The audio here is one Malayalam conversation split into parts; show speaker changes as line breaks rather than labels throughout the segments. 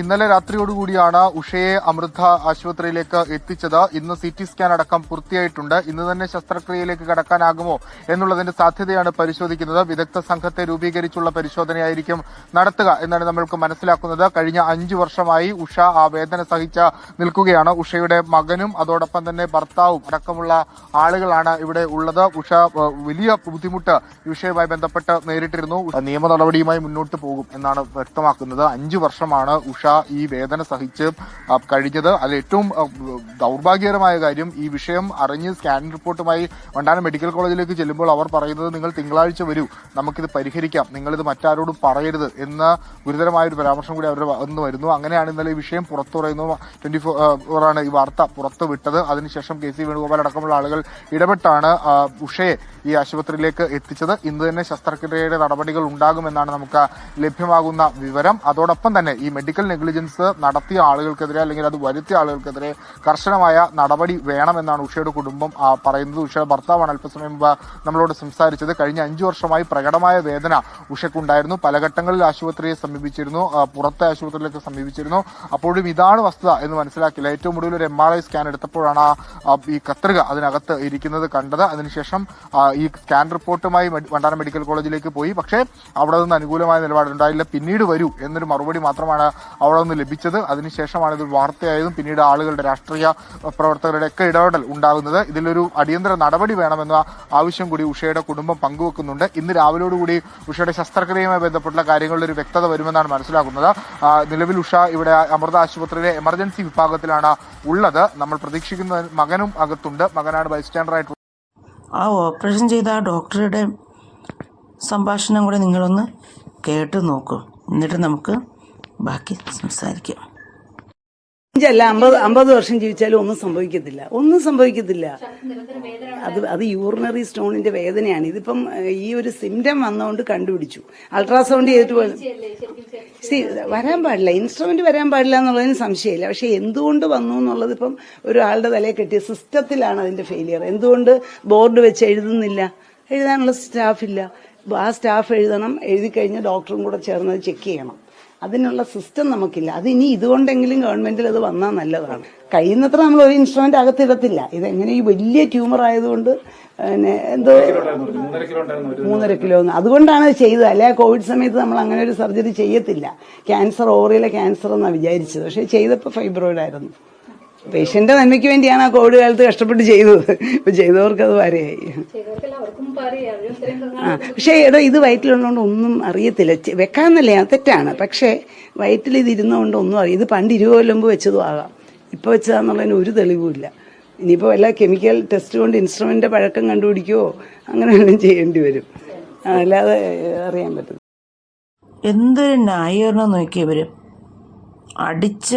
ഇന്നലെ രാത്രിയോടുകൂടിയാണ് ഉഷയെ അമൃത ആശുപത്രിയിലേക്ക് എത്തിച്ചത്. ഇന്ന് സി ടി സ്കാൻ അടക്കം പൂർത്തിയായിട്ടുണ്ട്. ഇന്ന് തന്നെ ശസ്ത്രക്രിയയിലേക്ക് കടക്കാനാകുമോ എന്നുള്ളതിന്റെ സാധ്യതയാണ് പരിശോധിക്കുന്നത്. വിദഗ്ധ സംഘത്തെ രൂപീകരിച്ചുള്ള പരിശോധനയായിരിക്കും നടത്തുക എന്നാണ് നമ്മൾക്ക് മനസ്സിലാക്കുന്നത്. കഴിഞ്ഞ അഞ്ചു വർഷമായി ഉഷ ആ വേദന സഹിച്ച നിൽക്കുകയാണ്. ഉഷയുടെ മകനും അതോടൊപ്പം തന്നെ ഭർത്താവും അടക്കമുള്ള ആളുകളാണ് ഇവിടെ ഉള്ളത്. ഉഷ വലിയ ബുദ്ധിമുട്ട് വിഷയവുമായി ബന്ധപ്പെട്ട് നേരിട്ടിരുന്നു. നിയമ നടപടിയുമായി മുന്നോട്ട് പോകും എന്നാണ് വ്യക്തമാക്കുന്നത്. അഞ്ചു വർഷമാണ് ഉഷ ഈ വേദന സഹിച്ച് കഴിഞ്ഞത്. അതിൽ ഏറ്റവും ദൗർഭാഗ്യകരമായ കാര്യം ഈ വിഷയം അറിഞ്ഞ് സ്കാൻ റിപ്പോർട്ടുമായി വണ്ടാനം മെഡിക്കൽ കോളേജിലേക്ക് ചെല്ലുമ്പോൾ അവർ പറയുന്നത് നിങ്ങൾ തിങ്കളാഴ്ച വരൂ. നമുക്കിത് പരിഹരിക്കാം. നിങ്ങളിത് മറ്റാരോടും പറയരുത് എന്ന ഗുരുതരമായ ഒരു പരാമർശം കൂടി അവർ വന്നു വരുന്നു. അങ്ങനെയാണ് ഇന്നലെ ഈ വിഷയം പുറത്തു പറയുന്നു ട്വന്റി ഫോർ ആണ് ഈ വാർത്ത പുറത്തു വിട്ടത്. അതിനുശേഷം കെ സി വേണുഗോപാൽ അടക്കമുള്ള ആളുകൾ ഇടപെട്ടാണ് ഉഷയെ ഈ ആശുപത്രിയിലേക്ക് എത്തിച്ചത്. ഇന്ന് തന്നെ ശസ്ത്രക്രിയയുടെ നടപടികൾ ഉണ്ടാകുമെന്നാണ് നമുക്ക് ലഭ്യമാകുന്ന വിവരം. അതോടൊപ്പം തന്നെ ഈ മെഡിക്കൽ നെഗ്ലിജൻസ് നടത്തിയ ആളുകൾക്കെതിരെ അല്ലെങ്കിൽ അത് വരുത്തിയ ആളുകൾക്കെതിരെ കർശനമായ നടപടി വേണമെന്നാണ് ഉഷയുടെ കുടുംബം പറയുന്നത്. ഉഷയുടെ ഭർത്താവാണ് അല്പസമയം മുമ്പ് നമ്മളോട് സംസാരിച്ചത്. കഴിഞ്ഞ അഞ്ചു വർഷമായി പ്രകടമായ വേദന ഉഷയ്ക്കുണ്ടായിരുന്നു. പല ഘട്ടങ്ങളിൽ ആശുപത്രിയെ സമീപിച്ചിരുന്നു പുറത്തെ ആശുപത്രിയിലേക്ക് സമീപിച്ചിരുന്നു. അപ്പോഴും ഇതാണ് വസ്തുത എന്ന് മനസ്സിലാക്കില്ല. ഏറ്റവും ഒടുവിൽ ഒരു എം ആർ ഐ സ്കാൻ എടുത്തപ്പോഴാണ് ഈ കത്രിക അതിനകത്ത് ഇരിക്കുന്നത് കണ്ടത്. അതിനുശേഷം ഈ സ്കാൻ റിപ്പോർട്ടുമായി വണ്ടാനം മെഡിക്കൽ കോളേജിലേക്ക് പോയി. പക്ഷേ അവിടെ നിന്ന് അനുകൂലമായ നിലപാടുണ്ടായില്ല. പിന്നീട് വരൂ എന്നൊരു മറുപടി മാത്രമാണ് അവിടെ നിന്ന് ലഭിച്ചത്. അതിനുശേഷമാണ് ഇത് വാർത്തയായതും പിന്നീട് ആളുകളുടെ രാഷ്ട്രീയ പ്രവർത്തകരുടെ ഒക്കെ ഇടപെടൽ ഉണ്ടാകുന്നത്. ഇതിലൊരു അടിയന്തര നടപടി വേണമെന്ന ആവശ്യം കൂടി ഉഷയുടെ കുടുംബം പങ്കുവെക്കുന്നുണ്ട്. ഇന്ന് രാവിലോടുകൂടി ഉഷയുടെ ശസ്ത്രക്രിയയുമായി ബന്ധപ്പെട്ടുള്ള കാര്യങ്ങളിൽ ഒരു വ്യക്തത വരുമെന്നാണ് മനസ്സിലാക്കുന്നത്. നിലവിൽ ഉഷ ഇവിടെ അമൃത ആശുപത്രിയിലെ എമർജൻസി വിഭാഗത്തിലാണ് ഉള്ളത്. നമ്മൾ പ്രതീക്ഷിക്കുന്ന മകനും അകത്തുണ്ട്. മകനാണ് ബൈസ്റ്റാൻഡറായിട്ട്
ആ ഓപ്പറേഷൻ ചെയ്ത ആ ഡോക്ടറുടെ സംഭാഷണം കൂടെ നിങ്ങളൊന്ന് കേട്ട് നോക്കൂ. എന്നിട്ട് നമുക്ക് ബാക്കി സംസാരിക്കാം.
അല്ല അമ്പത് അമ്പത് വർഷം ജീവിച്ചാലും ഒന്നും സംഭവിക്കത്തില്ല. ഒന്നും സംഭവിക്കത്തില്ല. അത് അത് യൂറിനറി സ്റ്റോണിന്റെ വേദനയാണ്. ഇതിപ്പം ഈ ഒരു സിംറ്റം വന്നുകൊണ്ട് കണ്ടുപിടിച്ചു. അൾട്രാസൗണ്ട് ചെയ്തിട്ട് പോലും വരാൻ പാടില്ല. ഇൻസ്ട്രുമെന്റ് വരാൻ പാടില്ല എന്നുള്ളതിന് സംശയമില്ല. പക്ഷെ എന്തുകൊണ്ട് വന്നു എന്നുള്ളത് ഇപ്പം ഒരാളുടെ തലയെ കെട്ടിയ സിസ്റ്റത്തിലാണ് അതിന്റെ ഫെയിലിയർ എന്തുകൊണ്ട് ബോർഡ് വെച്ച് എഴുതുന്നില്ല? എഴുതാനുള്ള സ്റ്റാഫില്ല ആ സ്റ്റാഫ് എഴുതണം. എഴുതി കഴിഞ്ഞ് ഡോക്ടറും കൂടെ ചേർന്ന് ചെക്ക് ചെയ്യണം. അതിനുള്ള സിസ്റ്റം നമുക്കില്ല. അത് ഇനി ഇതുകൊണ്ടെങ്കിലും ഗവൺമെന്റിൽ അത് വന്നാൽ നല്ലതാണ്. കഴിയുന്നത്ര നമ്മൾ ഒരു ഇൻസ്ട്രുമെന്റ് അകത്തിടത്തില്ല. ഇതെങ്ങനെ ഈ വലിയ ട്യൂമർ ആയതുകൊണ്ട് പിന്നെ എന്തോ മൂന്നര കിലോ. അതുകൊണ്ടാണ് അത് ചെയ്തത്. അല്ലെ കോവിഡ് സമയത്ത് നമ്മൾ അങ്ങനെ ഒരു സർജറി ചെയ്യത്തില്ല. ക്യാൻസർ ഓവറിയിലെ ക്യാൻസർ എന്നാണ് വിചാരിച്ചത്. പക്ഷെ ചെയ്തപ്പോൾ ഫൈബ്രോയിഡ് ആയിരുന്നു. പേഷ്യന്റെ നന്മയ്ക്ക് വേണ്ടിയാണ് ആ കോവിഡ് കാലത്ത് കഷ്ടപ്പെട്ട് ചെയ്തത്. ഇപ്പൊ ചെയ്തവർക്ക് അത് വരെയായി ആ പക്ഷേ എടോ ഇത് വയറ്റിലുള്ളതുകൊണ്ട് ഒന്നും അറിയത്തില്ല. വെക്കാന്നല്ലേ അത് തെറ്റാണ്. പക്ഷേ വയറ്റിൽ ഇത് ഇരുന്നുകൊണ്ട് ഒന്നും അറിയാം ഇത് പണ്ട് ഇരുപത് കൊല്ലം മുമ്പ് വെച്ചതും ആകാം. ഇപ്പൊ വെച്ചതാന്നുള്ളതിന് ഒരു തെളിവുമില്ല. ഇനിയിപ്പോൾ വല്ല കെമിക്കൽ ടെസ്റ്റ് കൊണ്ട് ഇൻസ്ട്രുമെന്റ് പഴക്കം കണ്ടുപിടിക്കുവോ? അങ്ങനെ വല്ലതും ചെയ്യേണ്ടി വരും. അല്ലാതെ അറിയാൻ പറ്റും
എന്തൊരു ന്യായീകരണം നോക്കി ഇവർ അടിച്ച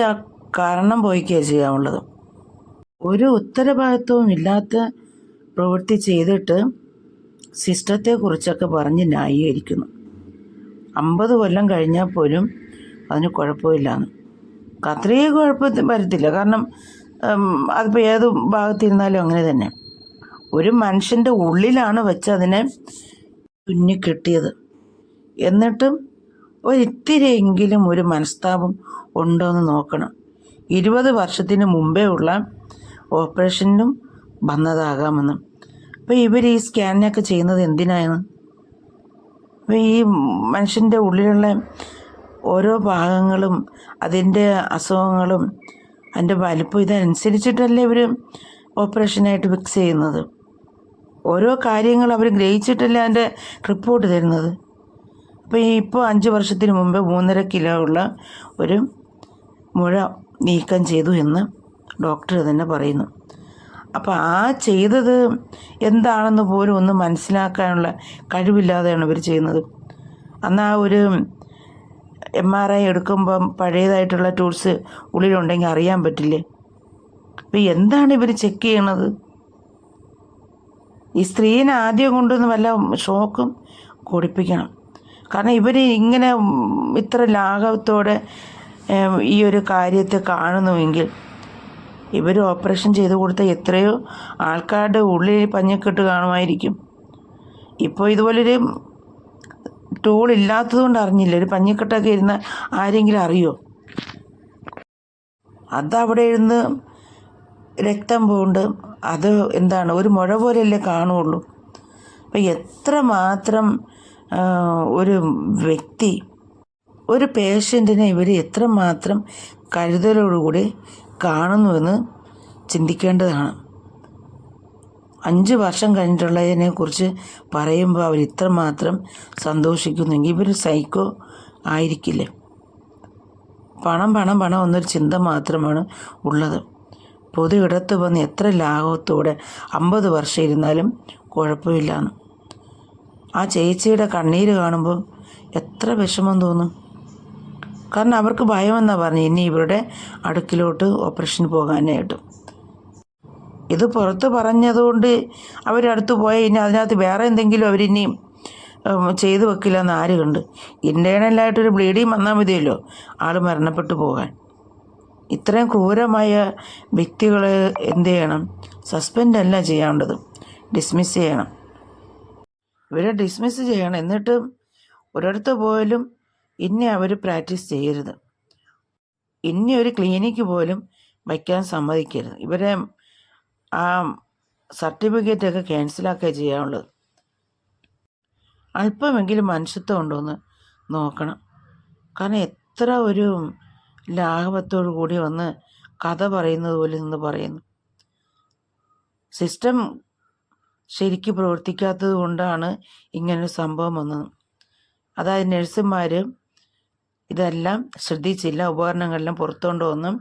കാരണം പോയിക്കേ ചെയ്യാവുള്ളത് ഒരു ഉത്തരവാദിത്വവും ഇല്ലാത്ത പ്രവൃത്തി ചെയ്തിട്ട് സിസ്റ്റത്തെക്കുറിച്ചൊക്കെ പറഞ്ഞ് ന്യായീകരിക്കുന്നു. അമ്പത് കൊല്ലം കഴിഞ്ഞാൽ പോലും അതിന് കുഴപ്പമില്ലാന്ന്. അത്രയും കുഴപ്പം വരത്തില്ല. കാരണം അതിപ്പോൾ ഏത് ഭാഗത്തിരുന്നാലും അങ്ങനെ തന്നെ. ഒരു മനുഷ്യന്റെ ഉള്ളിലാണ് വെച്ച് അതിനെ തുന്നി കിട്ടിയത്. എന്നിട്ടും ഒരിത്തിരിയെങ്കിലും ഒരു മനസ്താപം ഉണ്ടോ എന്ന് നോക്കണം. ഇരുപത് വർഷത്തിന് മുമ്പേ ഉള്ള ഓപ്പറേഷനും വന്നതാകാമെന്ന്. അപ്പോൾ ഇവർ ഈ സ്കാനിനൊക്കെ ചെയ്യുന്നത് എന്തിനാണ്? അപ്പോൾ ഈ മനുഷ്യന്റെ ഉള്ളിലുള്ള ഓരോ ഭാഗങ്ങളും അതിന്റെ അസുഖങ്ങളും അതിന്റെ വലിപ്പം ഇതനുസരിച്ചിട്ടല്ലേ ഇവർ ഓപ്പറേഷനായിട്ട് ഫിക്സ് ചെയ്യുന്നത്? ഓരോ കാര്യങ്ങൾ അവർ ഗ്രഹിച്ചിട്ടല്ലേ അതിന്റെ റിപ്പോർട്ട് തരുന്നത്? അപ്പോൾ ഈ ഇപ്പോൾ അഞ്ച് വർഷത്തിന് മുമ്പ് മൂന്നര കിലോ ഉള്ള ഒരു മുഴ നീക്കം ചെയ്തു എന്ന് ഡോക്ടർ തന്നെ പറയുന്നു. അപ്പോൾ ആ ചെയ്തത് എന്താണെന്ന് പോലും ഒന്ന് മനസ്സിലാക്കാനുള്ള കഴിവില്ലാതെയാണ് ഇവർ ചെയ്യുന്നത്. അന്ന് ആ ഒരു എം ആർ ഐ എടുക്കുമ്പം പഴയതായിട്ടുള്ള ടൂൾസ് ഉള്ളിലുണ്ടെങ്കിൽ അറിയാൻ പറ്റില്ലേ? അപ്പോൾ എന്താണ് ഇവർ ചെക്ക് ചെയ്യണത്? ഈ സ്ത്രീനെ ആദ്യം കൊണ്ടുവന്ന് വല്ല ഷോക്കും കൊടുപ്പിക്കണം. കാരണം ഇവർ ഇങ്ങനെ ഇത്ര ലാഘവത്തോടെ ഈ ഒരു കാര്യത്തെ കാണുന്നുവെങ്കിൽ ഇവർ ഓപ്പറേഷൻ ചെയ്ത് കൊടുത്ത എത്രയോ ആൾക്കാരുടെ ഉള്ളിൽ പഞ്ഞക്കെട്ട് കാണുമായിരിക്കും. ഇപ്പോൾ ഇതുപോലൊരു ടൂൾ ഇല്ലാത്തതുകൊണ്ട് അറിഞ്ഞില്ല. ഒരു പഞ്ഞക്കെട്ടൊക്കെ ഇരുന്ന് ആരെങ്കിലും അറിയോ? അതവിടെ ഇരുന്ന് രക്തം പോണ്ട് അത് എന്താണ്? ഒരു മുഴ പോലെയല്ലേ കാണുള്ളൂ. അപ്പം എത്ര മാത്രം ഒരു വ്യക്തി ഒരു പേഷ്യന്റിനെ ഇവർ എത്രമാത്രം കരുതലോടുകൂടി കാണുന്നുവെന്ന് ചിന്തിക്കേണ്ടതാണ്. അഞ്ച് വർഷം കഴിഞ്ഞിട്ടുള്ളതിനെ കുറിച്ച് പറയുമ്പോൾ അവർ ഇത്രമാത്രം സന്തോഷിക്കുന്നെങ്കിൽ ഇവർ സൈക്കോ ആയിരിക്കില്ലേ? പണം പണം പണം എന്നൊരു ചിന്ത മാത്രമാണ് ഉള്ളത്. പൊതു ഇടത്ത് വന്ന് എത്ര ലാഘവത്തോടെ അമ്പത് വർഷം ഇരുന്നാലും കുഴപ്പമില്ലാന്ന്. ആ ചേച്ചിയുടെ കണ്ണീര് കാണുമ്പോൾ എത്ര വിഷമം തോന്നും. കാരണം അവർക്ക് ഭയമെന്നാണ് പറഞ്ഞു. ഇനി ഇവരുടെ അടുക്കിലോട്ട് ഓപ്പറേഷൻ പോകാനായിട്ട് ഇത് പുറത്ത് പറഞ്ഞതുകൊണ്ട് അവരടുത്ത് പോയ ഇനി അതിനകത്ത് വേറെ എന്തെങ്കിലും അവരിനിയും ചെയ്ത് ചെയ്തു വെക്കില്ല എന്ന് ആര് കണ്ട്. ഇന്റേണലായിട്ടൊരു ബ്ലീഡിങ് വന്നാൽ മതിയല്ലോ ആൾ മരണപ്പെട്ടു പോകാൻ. ഇത്രയും ക്രൂരമായ വ്യക്തികളെ എന്ത് ചെയ്യണം? സസ്പെൻഡ് അല്ല ചെയ്യേണ്ടത്. ഡിസ്മിസ് ചെയ്യണം. ഇവരെ ഡിസ്മിസ് ചെയ്യണം. എന്നിട്ട് ഒരിടത്ത് പോയാലും ഇനി അവർ പ്രാക്ടീസ് ചെയ്യരുത്. ഇനി ഒരു ക്ലിനിക്ക് പോലും വയ്ക്കാൻ സമ്മതിക്കരുത്. ഇവരെ ആ സർട്ടിഫിക്കറ്റൊക്കെ ക്യാൻസലാക്കുക ചെയ്യാനുള്ളത്. അല്പമെങ്കിലും മനുഷ്യത്വം ഉണ്ടോ എന്ന് നോക്കണം. കാരണം എത്ര ഒരു ലാഘവത്തോടു കൂടി വന്ന് കഥ പറയുന്നത് പോലെ നിന്ന് പറയുന്നു. സിസ്റ്റം ശരിക്ക് പ്രവർത്തിക്കാത്തത് കൊണ്ടാണ് ഇങ്ങനൊരു സംഭവം വന്നത്. അതായത് നഴ്സുമാർ ഇതെല്ലാം ശ്രദ്ധിച്ചില്ല. ഉപകരണങ്ങളെല്ലാം പുറത്തുകൊണ്ട് ഒന്നും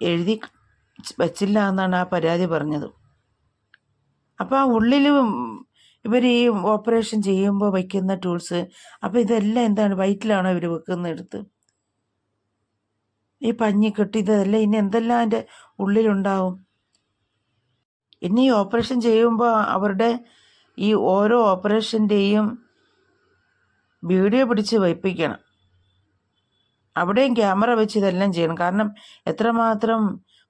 എഴുതി വച്ചില്ല എന്നാണ് ആ പരാതി പറഞ്ഞത്. അപ്പോൾ ആ ഉള്ളിൽ ഇവർ ഈ ഓപ്പറേഷൻ ചെയ്യുമ്പോൾ വയ്ക്കുന്ന ടൂൾസ് അപ്പോൾ ഇതെല്ലാം എന്താണ്? വയറ്റിലാണോ ഇവർ വെക്കുന്നെടുത്ത് ഈ ഈ കെട്ടി ഇതെല്ലാം ഇനി എന്തെല്ലാം അതിന്റെ ഉള്ളിലുണ്ടാവും? ഇനി ഈ ഓപ്പറേഷൻ ചെയ്യുമ്പോൾ അവരുടെ ഈ ഓരോ ഓപ്പറേഷന്റെയും വീഡിയോ പിടിച്ച് വയ്പ്പിക്കണം അവിടെയും ക്യാമറ വെച്ച് ഇതെല്ലാം ചെയ്യണം. കാരണം എത്രമാത്രം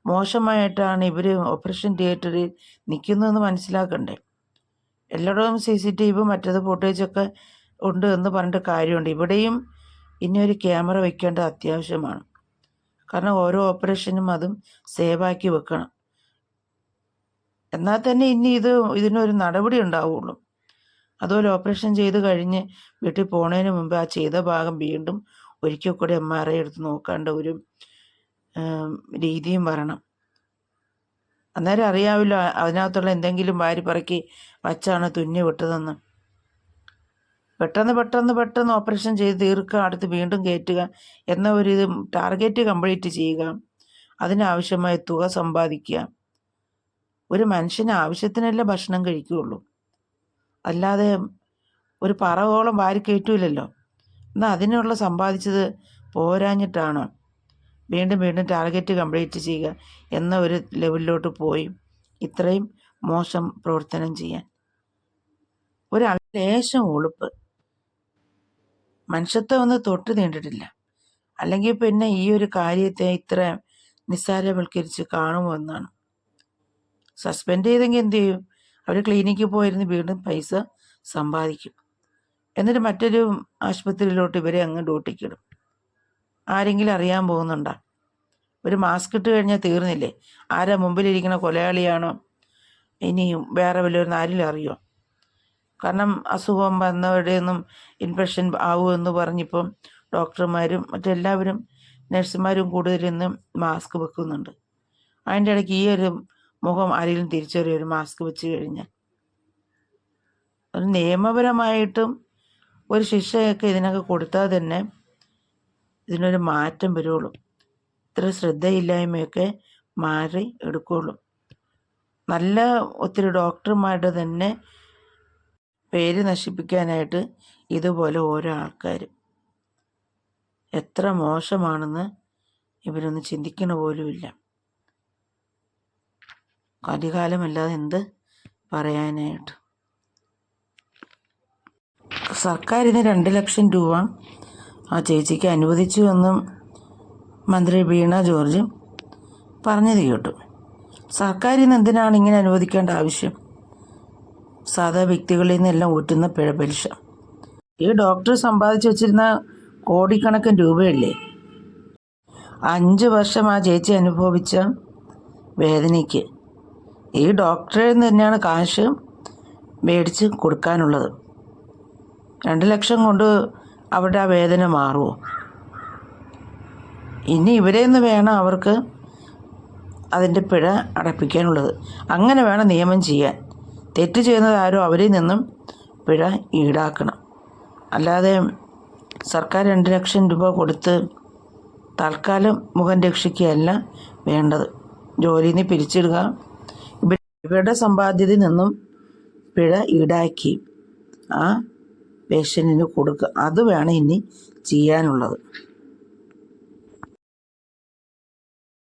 മോശമായിട്ടാണ് ഇവർ ഓപ്പറേഷൻ തിയേറ്ററിൽ നിൽക്കുന്നതെന്ന് മനസ്സിലാക്കണ്ടേ. എല്ലായിടവും സി സി ടി വി മറ്റേത് ഫോട്ടേജൊക്കെ ഉണ്ട് എന്ന് പറഞ്ഞിട്ട് കാര്യമുണ്ട്. ഇവിടെയും ഇനി ഒരു ക്യാമറ വെക്കേണ്ടത് അത്യാവശ്യമാണ്. കാരണം ഓരോ ഓപ്പറേഷനും അതും സേവാക്കി വെക്കണം. എന്നാൽ തന്നെ ഇനി ഇത് ഇതിനൊരു നടപടി ഉണ്ടാവുള്ളൂ. അതുപോലെ ഓപ്പറേഷൻ ചെയ്ത് കഴിഞ്ഞ് വീട്ടിൽ പോണതിന് മുമ്പ് ആ ചെയ്ത ഭാഗം വീണ്ടും ഒരിക്കൽ കൂടി എം ആർ ഐ എടുത്ത് നോക്കേണ്ട ഒരു രീതിയും വരണം. അന്നേരം അറിയാമല്ലോ അതിനകത്തുള്ള എന്തെങ്കിലും വാരി പറക്കി വച്ചാണ് തുന്നി വിട്ടതെന്ന്. പെട്ടെന്ന് പെട്ടെന്ന് പെട്ടെന്ന് ഓപ്പറേഷൻ ചെയ്ത് തീർക്കുക അടുത്ത് വീണ്ടും കയറ്റുക എന്ന ഒരു ഇത് ടാർഗറ്റ് കംപ്ലീറ്റ് ചെയ്യുക. അതിനാവശ്യമായ തുക സമ്പാദിക്കുക. ഒരു മനുഷ്യന് ആവശ്യത്തിനല്ലേ ഭക്ഷണം കഴിക്കുകയുള്ളൂ. അല്ലാതെ ഒരു പറവോളം വാരി കയറ്റൂലല്ലോ. എന്നാൽ അതിനുള്ള സമ്പാദിച്ചത് പോരാഞ്ഞിട്ടാണ്. വീണ്ടും വീണ്ടും ടാർഗറ്റ് കംപ്ലീറ്റ് ചെയ്യുക എന്ന ഒരു ലെവലിലോട്ട് പോയി ഇത്രയും മോശം പ്രവർത്തനം ചെയ്യാൻ. ഒരു ലേശം ഉളുപ്പ്. മനുഷ്യത്വം ഒന്ന് തൊട്ട് നീണ്ടിട്ടില്ല. അല്ലെങ്കിൽ പിന്നെ ഈ ഒരു കാര്യത്തെ ഇത്ര നിസ്സാരവൽക്കരിച്ച് കാണുമോ എന്നാണ്. സസ്പെൻഡ് ചെയ്തെങ്കിൽ എന്ത് ചെയ്യും? അവർ ക്ലിനിക്കിൽ പോയിരുന്ന് വീണ്ടും പൈസ സമ്പാദിക്കും. എന്നിട്ട് മറ്റൊരു ആശുപത്രിയിലോട്ട് ഇവരെ അങ്ങ് ഡ്യൂട്ടിക്കിടും ആരെങ്കിലും അറിയാൻ പോകുന്നുണ്ടോ? ഒരു മാസ്ക് ഇട്ട് കഴിഞ്ഞാൽ തീർന്നില്ലേ? ആരാ മുമ്പിലിരിക്കുന്ന കൊലയാളിയാണോ? ഇനിയും വേറെ വല്ലവരും ആരിലും അറിയോ? കാരണം അസുഖം വന്നവരുടെയൊന്നും ഇൻഫെക്ഷൻ ആവുമെന്ന് പറഞ്ഞിപ്പം ഡോക്ടർമാരും മറ്റെല്ലാവരും നഴ്സുമാരും കൂടുതൽ മാസ്ക് വെക്കുന്നുണ്ട്. അതിന്റെ ഇടയ്ക്ക് ഈ ഒരു മുഖം ആരെങ്കിലും തിരിച്ചറിയൊരു മാസ്ക് വെച്ച് കഴിഞ്ഞാൽ. ഒരു നിയമപരമായിട്ടും ഒരു ശിക്ഷയൊക്കെ ഇതിനൊക്കെ കൊടുത്താൽ തന്നെ ഇതിനൊരു മാറ്റം വരുള്ളൂ ഇത്ര ശ്രദ്ധയില്ലായ്മയൊക്കെ മാറി എടുക്കുള്ളൂ. നല്ല ഒത്തിരി ഡോക്ടർമാരുടെ തന്നെ പേര് നശിപ്പിക്കാനായിട്ട് ഇതുപോലെ ഓരോ ആൾക്കാർ എത്ര മോശമാണെന്ന് ഇവരൊന്നും ചിന്തിക്കണ പോലുമില്ല കലികാലമല്ലാതെ എന്ത് പറയാനായിട്ട്? സർക്കാർ ഇതിന് രണ്ട് ലക്ഷം രൂപ ആ ചേച്ചിക്ക് അനുവദിച്ചു എന്നും മന്ത്രി വീണ ജോർജ് പറഞ്ഞത് കേട്ടു. സർക്കാർ ഇന്ന് എന്തിനാണ് ഇങ്ങനെ അനുവദിക്കേണ്ട ആവശ്യം? സാധാ വ്യക്തികളിൽ നിന്നെല്ലാം ഊറ്റുന്ന പിഴ പലിശ. ഈ ഡോക്ടർ സമ്പാദിച്ചു വച്ചിരുന്ന കോടിക്കണക്കിന് രൂപയല്ലേ? അഞ്ച് വർഷം ആ ചേച്ചി അനുഭവിച്ച വേദനയ്ക്ക്. ഈ ഡോക്ടറിൽ നിന്ന് തന്നെയാണ് കാശ് മേടിച്ച് കൊടുക്കാനുള്ളത്. രണ്ട് ലക്ഷം കൊണ്ട് അവരുടെ ആ വേദന മാറുമോ ഇനി ഇവരെ നിന്ന് വേണം അവർക്ക് അതിന്റെ പിഴ അടപ്പിക്കാനുള്ളത്. അങ്ങനെ വേണം നിയമം ചെയ്യാൻ. തെറ്റ് ചെയ്യുന്നത് ആരോ അവരിൽ നിന്നും പിഴ ഈടാക്കണം. അല്ലാതെ സർക്കാർ രണ്ട് ലക്ഷം രൂപ കൊടുത്ത് തൽക്കാലം മുഖം രക്ഷിക്കുകയല്ല വേണ്ടത്. ജോലിയിൽ നിന്ന് പിരിച്ചിടുക ഇവരുടെ സമ്പാദ്യത്തിൽ നിന്നും പിഴ ഈടാക്കി. ആ പേഷ്യന്റിന് കൊടുക്കുക അത് വേണം ഇനി ചെയ്യാനുള്ളത്.